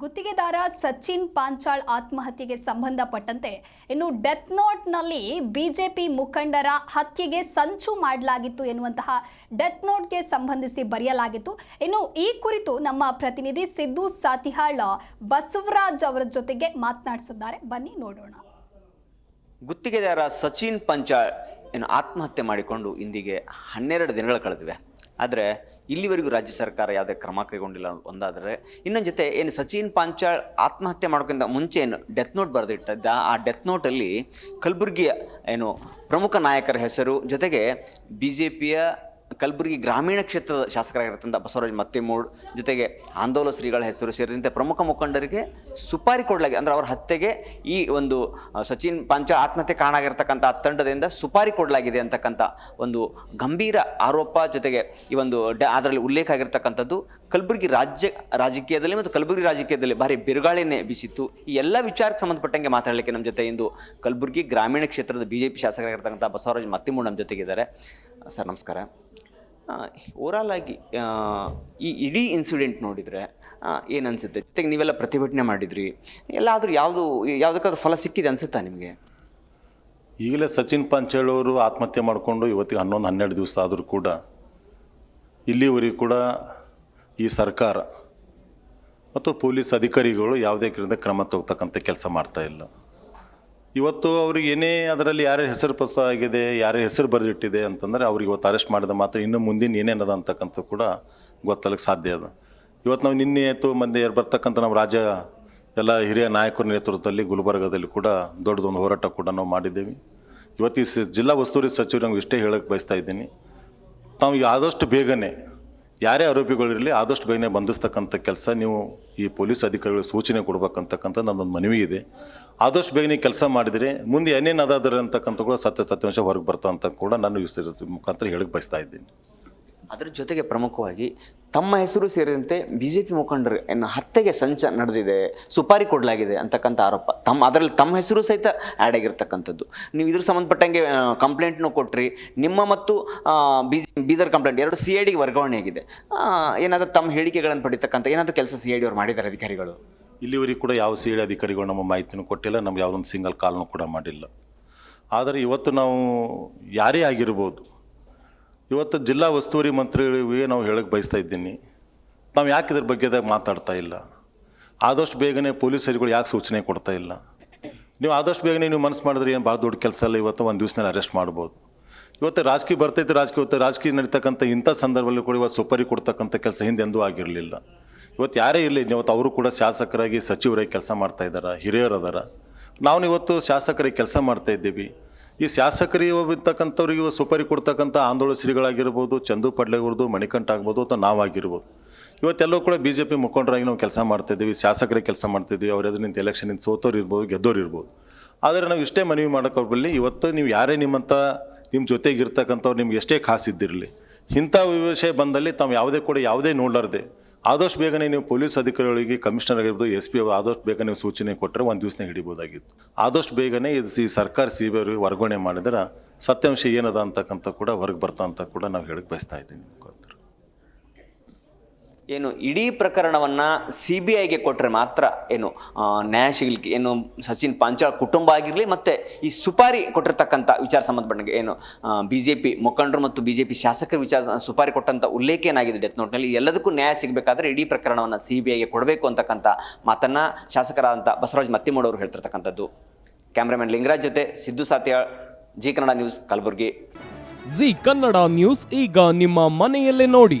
ಗುತ್ತಿಗೆದಾರ ಸಚಿನ್ ಪಾಂಚಾಳ್ ಆತ್ಮಹತ್ಯೆಗೆ ಸಂಬಂಧಪಟ್ಟಂತೆ ಇನ್ನು ಡೆತ್ ನೋಟ್ನಲ್ಲಿ ಬಿಜೆಪಿ ಮುಖಂಡರ ಹತ್ಯೆಗೆ ಸಂಚು ಮಾಡಲಾಗಿತ್ತು ಎನ್ನುವಂತಹ ಡೆತ್ ನೋಟ್ಗೆ ಸಂಬಂಧಿಸಿ ಬರೆಯಲಾಗಿತ್ತು. ಇನ್ನು ಈ ಕುರಿತು ನಮ್ಮ ಪ್ರತಿನಿಧಿ ಸಿದ್ದು ಸಾತಿಹಾಳ್ ಬಸವರಾಜ್ ಅವರ ಜೊತೆಗೆ ಮಾತನಾಡಿಸಿದ್ದಾರೆ. ಬನ್ನಿ ನೋಡೋಣ. ಗುತ್ತಿಗೆದಾರ ಸಚಿನ್ ಪಾಂಚಾಳ್ ಏನು ಆತ್ಮಹತ್ಯೆ ಮಾಡಿಕೊಂಡು ಇಂದಿಗೆ ಹನ್ನೆರಡು ದಿನಗಳು ಕಳೆದಿವೆ. ಆದರೆ ಇಲ್ಲಿವರೆಗೂ ರಾಜ್ಯ ಸರ್ಕಾರ ಯಾವುದೇ ಕ್ರಮ ಕೈಗೊಂಡಿಲ್ಲ ಒಂದಾದರೆ. ಇನ್ನೊಂದು ಜೊತೆ ಏನು ಸಚಿನ್ ಪಾಂಚಾಳ್ ಆತ್ಮಹತ್ಯೆ ಮಾಡೋಕ್ಕಿಂತ ಮುಂಚೆ ಏನು ಡೆತ್ ನೋಟ್ ಬರೆದಿಟ್ಟಿದ್ದ, ಆ ಡೆತ್ ನೋಟಲ್ಲಿ ಕಲಬುರಗಿಯ ಏನು ಪ್ರಮುಖ ನಾಯಕರ ಹೆಸರು ಜೊತೆಗೆ ಬಿ ಜೆ ಪಿಯ ಕಲಬುರಗಿ ಗ್ರಾಮೀಣ ಕ್ಷೇತ್ರದ ಶಾಸಕರಾಗಿರ್ತಂಥ ಬಸವರಾಜ್ ಮತ್ತಿಮೂಡ್ ಜೊತೆಗೆ ಆಂದೋಲ ಶ್ರೀಗಳ ಹೆಸರು ಸೇರಿದಂತೆ ಪ್ರಮುಖ ಮುಖಂಡರಿಗೆ ಸುಪಾರಿ ಕೊಡಲಾಗಿ ಅಂದರೆ ಅವರ ಹತ್ಯೆಗೆ ಈ ಒಂದು ಸಚಿನ್ ಪಾಂಚ ಆತ್ಮಹತ್ಯೆ ಕಾರಣ ಆಗಿರ್ತಕ್ಕಂಥ ತಂಡದಿಂದ ಸುಪಾರಿ ಕೊಡಲಾಗಿದೆ ಅಂತಕ್ಕಂಥ ಒಂದು ಗಂಭೀರ ಆರೋಪ ಜೊತೆಗೆ ಈ ಒಂದು ಅದರಲ್ಲಿ ಉಲ್ಲೇಖ ಆಗಿರ್ತಕ್ಕಂಥದ್ದು ಕಲಬುರಗಿ ರಾಜ್ಯ ರಾಜಕೀಯದಲ್ಲಿ ಮತ್ತು ಕಲಬುರಗಿ ರಾಜಕೀಯದಲ್ಲಿ ಭಾರಿ ಬಿರುಗಾಳಿನೇ ಬೀಸಿತ್ತು. ಈ ಎಲ್ಲ ವಿಚಾರಕ್ಕೆ ಸಂಬಂಧಪಟ್ಟಂಗೆ ಮಾತಾಡಲಿಕ್ಕೆ ನಮ್ಮ ಜೊತೆ ಇಂದು ಕಲಬುರಗಿ ಗ್ರಾಮೀಣ ಕ್ಷೇತ್ರದ ಬಿ ಜೆ ಪಿ ಶಾಸಕರಾಗಿರ್ತಕ್ಕಂಥ ಬಸವರಾಜ್ ಮತ್ತಿಮೂಡ್ ನಮ್ಮ ಜೊತೆಗಿದ್ದಾರೆ. ಸರ್, ನಮಸ್ಕಾರ. ಓವರಾಲ್ ಆಗಿ ಈ ಇಡೀ ಇನ್ಸಿಡೆಂಟ್ ನೋಡಿದರೆ ಏನು ಅನಿಸುತ್ತೆ? ಜೊತೆಗೆ ನೀವೆಲ್ಲ ಪ್ರತಿಭಟನೆ ಮಾಡಿದ್ರಿ. ಎಲ್ಲಾದರೂ ಯಾವುದು, ಯಾವುದಕ್ಕಾದ್ರೂ ಫಲ ಸಿಕ್ಕಿದೆ ಅನಿಸುತ್ತಾ ನಿಮಗೆ? ಈಗಲೇ ಸಚಿನ್ ಪಾಂಚೇಳವರು ಆತ್ಮಹತ್ಯೆ ಮಾಡಿಕೊಂಡು ಇವತ್ತಿಗೆ ಹನ್ನೊಂದು, ಹನ್ನೆರಡು ದಿವಸ ಆದರೂ ಕೂಡ ಇಲ್ಲಿವರೆಗೂ ಕೂಡ ಈ ಸರ್ಕಾರ ಮತ್ತು ಪೊಲೀಸ್ ಅಧಿಕಾರಿಗಳು ಯಾವುದೇ ಕ್ರಮ ತಗೋತಕ್ಕಂಥ ಕೆಲಸ ಮಾಡ್ತಾ ಇಲ್ಲ. ಇವತ್ತು ಅವ್ರಿಗೆ ಏನೇ ಅದರಲ್ಲಿ ಯಾರ ಹೆಸರು ಪ್ರಸ ಆಗಿದೆ, ಯಾರ ಹೆಸರು ಬರೆದಿಟ್ಟಿದೆ ಅಂತಂದರೆ ಅವ್ರಿಗೆ ಇವತ್ತು ಅರೆಸ್ಟ್ ಮಾಡಿದ ಮಾತ್ರ ಇನ್ನು ಮುಂದಿನ ಏನೇನದ ಅಂತಕ್ಕಂಥ ಕೂಡ ಗೊತ್ತಲಿಕ್ಕೆ ಸಾಧ್ಯ ಅದ. ಇವತ್ತು ನಾವು ನಿನ್ನೆ ಆಯಿತು ಮಂದಿ ಬರ್ತಕ್ಕಂಥ ನಮ್ಮ ರಾಜ್ಯ ಎಲ್ಲ ಹಿರಿಯ ನಾಯಕರ ನೇತೃತ್ವದಲ್ಲಿ ಗುಲ್ಬರ್ಗದಲ್ಲಿ ಕೂಡ ದೊಡ್ಡದೊಂದು ಹೋರಾಟ ಕೂಡ ನಾವು ಮಾಡಿದ್ದೇವೆ. ಇವತ್ತು ಈ ಜಿಲ್ಲಾ ಉಸ್ತುವಾರಿ ಸಚಿವರು ಇಷ್ಟೇ ಹೇಳೋಕ್ಕೆ ಬಯಸ್ತಾ ಇದ್ದೀನಿ. ತಾವು ಆದಷ್ಟು ಬೇಗನೆ ಯಾರೇ ಆರೋಪಿಗಳಿರಲಿ ಆದಷ್ಟು ಬೇಗನೆ ಬಂಧಿಸ್ತಕ್ಕಂಥ ಕೆಲಸ ನೀವು ಈ ಪೊಲೀಸ್ ಅಧಿಕಾರಿಗಳ ಸೂಚನೆ ಕೊಡ್ಬೇಕಂತಕ್ಕಂಥ ನನ್ನೊಂದು ಮನವಿ ಇದೆ. ಆದಷ್ಟು ಬೇಗನೆ ಕೆಲಸ ಮಾಡಿದರೆ. ಮುಂದೆ ಏನೇನು ಅದಾದ್ರೆ ಅಂತಕ್ಕಂಥ ಕೂಡ ಸತ್ಯ ಸತ್ಯಾಂಶ ಹೊರಗೆ ಬರ್ತಾ ಅಂತ ಕೂಡ ನಾನು ವಿಸ್ತರಿಸ ಮುಖಾಂತರ ಹೇಳಕ್ಕೆ ಬಯಸ್ತಾ ಇದ್ದೀನಿ. ಅದರ ಜೊತೆಗೆ ಪ್ರಮುಖವಾಗಿ ತಮ್ಮ ಹೆಸರು ಸೇರಿದಂತೆ ಬಿ ಜೆ ಪಿ ಮುಖಂಡರು ಏನು ಹತ್ಯೆಗೆ ಸಂಚ ನಡೆದಿದೆ, ಸುಪಾರಿ ಕೊಡಲಾಗಿದೆ ಅಂತಕ್ಕಂಥ ಆರೋಪ. ತಮ್ಮ, ಅದರಲ್ಲಿ ತಮ್ಮ ಹೆಸರು ಸಹಿತ ಆ್ಯಡ್ ಆಗಿರ್ತಕ್ಕಂಥದ್ದು. ನೀವು ಇದ್ರ ಸಂಬಂಧಪಟ್ಟಂಗೆ ಕಂಪ್ಲೇಂಟ್ನೂ ಕೊಟ್ರಿ. ನಿಮ್ಮ ಮತ್ತು ಬಿ, ಬೀದರ್ ಕಂಪ್ಲೇಂಟ್ ಎರಡು ಸಿ ಐ ಡಿಗೆ ವರ್ಗಾವಣೆ ಆಗಿದೆ. ಏನಾದರೂ ತಮ್ಮ ಹೇಳಿಕೆಗಳನ್ನು ಪಡಿತಕ್ಕಂಥ, ಏನಾದರೂ ಕೆಲಸ ಸಿ ಐ ಡಿ ಅವ್ರು ಮಾಡಿದ್ದಾರೆ ಅಧಿಕಾರಿಗಳು? ಇಲ್ಲಿವರೆಗೂ ಕೂಡ ಯಾವ ಸಿ ಐ ಅಧಿಕಾರಿಗಳು ನಮ್ಮ ಮಾಹಿತಿನೂ ಕೊಟ್ಟಿಲ್ಲ, ನಮ್ಗೆ ಯಾವುದೊಂದು ಸಿಂಗಲ್ ಕಾಲ್ನೂ ಕೂಡ ಮಾಡಿಲ್ಲ. ಆದರೆ ಇವತ್ತು ನಾವು ಯಾರೇ ಆಗಿರ್ಬೋದು ಇವತ್ತು ಜಿಲ್ಲಾ ಉಸ್ತುವಾರಿ ಮಂತ್ರಿಗಳಿಗೆ ನಾವು ಹೇಳಕ್ಕೆ ಬಯಸ್ತಾ ಇದ್ದೀನಿ. ನಾವು ಯಾಕೆ ಇದ್ರ ಬಗ್ಗೆದಾಗ ಮಾತಾಡ್ತಾ ಇಲ್ಲ. ಆದಷ್ಟು ಬೇಗನೆ ಅಧಿಕಾರಿಗಳು ಯಾಕೆ ಸೂಚನೆ ಕೊಡ್ತಾ ಇಲ್ಲ? ನೀವು ಆದಷ್ಟು ಬೇಗನೆ ನೀವು ಮನಸ್ಸು ಮಾಡಿದ್ರೆ ಏನು ಭಾಳ ದೊಡ್ಡ ಕೆಲಸ ಅಲ್ಲ, ಇವತ್ತು ಒಂದು ದಿವಸನಲ್ಲಿ ಅರೆಸ್ಟ್ ಮಾಡ್ಬೋದು. ಇವತ್ತು ರಾಜಕೀಯ ಬರ್ತೈತೆ, ರಾಜಕೀಯ ಇವತ್ತು ರಾಜಕೀಯ ನಡೀತಕ್ಕಂಥ ಇಂಥ ಸಂದರ್ಭದಲ್ಲಿ ಕೂಡ ಇವತ್ತು ಸುಪರಿ ಕೊಡ್ತಕ್ಕಂಥ ಕೆಲಸ ಹಿಂದೆ ಎಂದೂ ಆಗಿರಲಿಲ್ಲ. ಇವತ್ತು ಯಾರೇ ಇರಲಿ, ಇವತ್ತು ಅವರು ಕೂಡ ಶಾಸಕರಾಗಿ ಸಚಿವರಾಗಿ ಕೆಲಸ ಮಾಡ್ತಾ ಇದ್ದಾರೆ, ಹಿರಿಯರು ಅದಾರ. ನಾವು ಇವತ್ತು ಶಾಸಕರಿಗೆ ಕೆಲಸ ಮಾಡ್ತಾ ಇದ್ದೀವಿ. ಈ ಶಾಸಕರಿಗೆ ಇರ್ತಕ್ಕಂಥವ್ರಿಗೆ ಸುಪಾರಿ ಕೊಡ್ತಕ್ಕಂಥ ಆಂದೋಳ ಶ್ರೀಗಳಾಗಿರ್ಬೋದು, ಚಂದು ಪಡ್ಲೆಗೌರ್ದು, ಮಣಿಕಂಠ ಆಗ್ಬೋದು ಅಥವಾ ನಾವಾಗಿರ್ಬೋದು. ಇವತ್ತೆಲ್ಲೋ ಕೂಡ ಬಿ ಜೆ ಪಿ ಮುಖಂಡರಾಗಿ ನಾವು ಕೆಲಸ ಮಾಡ್ತಿದ್ದೀವಿ ಶಾಸಕರೇ ಕೆಲಸ ಮಾಡ್ತಿದ್ದೀವಿ ಅವ್ರ ಎದುರು ನಿಂತು ಎಲೆಕ್ಷನ್ ನಿಂತು ಸೋತೋರು ಇರ್ಬೋದು ಗೆದ್ದೋರು ಇರ್ಬೋದು. ಆದರೆ ನಾವು ಇಷ್ಟೇ ಮನವಿ ಮಾಡೋಕೆ ಬಲ್ಲಿ ಇವತ್ತು ನೀವು ಯಾರೇ ನಿಮ್ಮಂಥ, ನಿಮ್ಮ ಜೊತೆಗೆ ಇರ್ತಕ್ಕಂಥವ್ರು ನಿಮ್ಗೆ ಎಷ್ಟೇ ಖಾಸಿದ್ದಿರಲಿ ಇಂಥ ವಿಷಯ ಬಂದಲ್ಲಿ ತಾವು ಯಾವುದೇ ಕೂಡ ಯಾವುದೇ ನೋಡಲಾರ್ದೆ ಆದಷ್ಟು ಬೇಗನೆ ನೀವು ಪೊಲೀಸ್ ಅಧಿಕಾರಿಗಳಿಗೆ ಕಮಿಷನರ್ ಆಗಿರ್ಬೋದು, ಎಸ್ ಪಿ ಆದಷ್ಟು ಬೇಗ ನೀವು ಸೂಚನೆ ಕೊಟ್ಟರೆ ಒಂದು ದಿವಸನೇ ಹಿಡಿಬೋದಾಗಿತ್ತು. ಆದಷ್ಟು ಬೇಗನೆ ಇದು ಈ ಸರ್ಕಾರ ಸಿ ಬಿ ವರ್ಗಾವಣೆ ಮಾಡಿದ್ರೆ ಸತ್ಯಾಂಶ ಏನದ ಅಂತಕ್ಕಂಥ ಕೂಡ ಹೊರಗೆ ಬರ್ತಾ ಅಂತ ಕೂಡ ನಾವು ಹೇಳಕ್ಕೆ ಬಯಸ್ತಾ ಇದ್ದೀನಿ. ಮುಖಾಂತರ ಏನು ಇಡೀ ಪ್ರಕರಣವನ್ನು ಸಿ ಬಿ ಐಗೆ ಕೊಟ್ಟರೆ ಮಾತ್ರ ಏನು ನ್ಯಾಯ ಏನು ಸಚಿನ್ ಪಾಂಚಾಳ್ ಕುಟುಂಬ ಆಗಿರಲಿ ಮತ್ತು ಈ ಸುಪಾರಿ ಕೊಟ್ಟಿರ್ತಕ್ಕಂಥ ವಿಚಾರ ಸಂಬಂಧಪಟ್ಟಂಗೆ ಏನು ಬಿ ಜೆ ಪಿ ಮುಖಂಡರು ಮತ್ತು ಬಿ ಜೆ ಪಿ ಶಾಸಕರ ವಿಚಾರ ಸುಪಾರಿ ಕೊಟ್ಟಂಥ ಉಲ್ಲೇಖ ಏನಾಗಿದೆ ಡೆತ್ ನೋಟ್ನಲ್ಲಿ ಎಲ್ಲದಕ್ಕೂ ನ್ಯಾಯ ಸಿಗಬೇಕಾದ್ರೆ ಇಡೀ ಪ್ರಕರಣವನ್ನು ಸಿ ಬಿ ಐಗೆ ಕೊಡಬೇಕು ಅಂತಕ್ಕಂಥ ಮಾತನ್ನು ಶಾಸಕರಾದಂಥ ಬಸವರಾಜ್ ಮತ್ತಿಮೋಡವರು ಹೇಳ್ತಿರ್ತಕ್ಕಂಥದ್ದು. ಕ್ಯಾಮ್ರಾಮನ್ ಲಿಂಗರಾಜ್ ಜೊತೆ ಸಿದ್ದು ಸಾತ್ಯಾಳ್, ಜಿ ಕನ್ನಡ ನ್ಯೂಸ್ ಕಲಬುರಗಿ. ಜಿ ಕನ್ನಡ ನ್ಯೂಸ್ ಈಗ ನಿಮ್ಮ ಮನೆಯಲ್ಲೇ ನೋಡಿ.